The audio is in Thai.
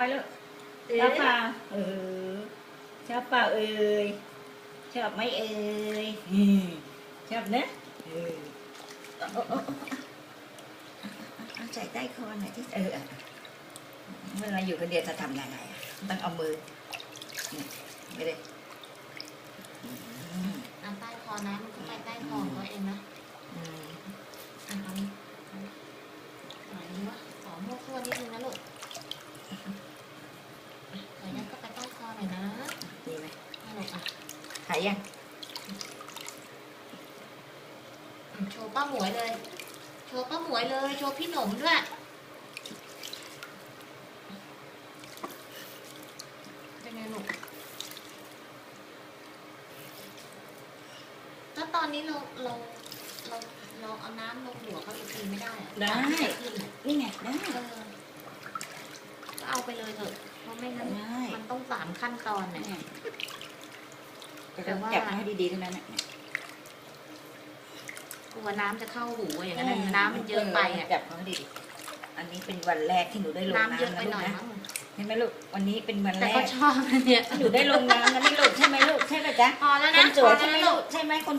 ไหมลูกชอบเปล่าเออชอบเปล่าเอ่ยชอบไหมเอ่ยอืมชอบนะเออเอาเอาเอาเอาเอาใส่ใต้คอหน่อยที่เออเวลาอยู่คนเดียวจะทำยังไงอะต้องเอามือนี่ไม่ได้อืมอะใต้คอนะมันก็ไปใต้คอของตัวเองนะอืมอะทำหน่อยนี้วะขอมั่วซั่วนิดนึงนะลูกอะขอยัดก็ไปใต้คอหน่อยนะ ดีไหม ให้ลูกอะ หา ยยังอืมโชว์ป้าหมวยเลย โชว์ป้าหมวยเลย โชว์พี่หนมด้วย เป็นไงลูกแล้วตอนนี้เราเราเราเราเอาน้ำลงหัวเขาอีกทีไม่ได้เหรอได้ก่อนที่จะขึ้นอะนี่ไงได้เออก็เอาไปเลยเถอะ เพราะไม่งั้น ได้มันต้องสามขั้นตอนเนี่ยเนี่ ยแต่ต้องจับให้ดีๆเท่านั้นน่ะกลัวน้ำจะเข้าหูอย่างนั้นนะน้ำมันเยอะไปอะจับเขาให้ดีๆอันนี้เป็นวันแรกที่หนูได้ลงน้ำน้ำเยอะไปนะหลูกน่อยนะมั้งเห็นไหมลูกวันนี้เป็นวันแต่แรก็กชอบนะเนี่ยที่หนูได้ลงน้ำนะนี่ลูกใช่ไหมลูกใช่ไหมจ๊ะพอแล้วคนะนสวยพอใช่ไหมแล้วนะลูกใช่ไหมคน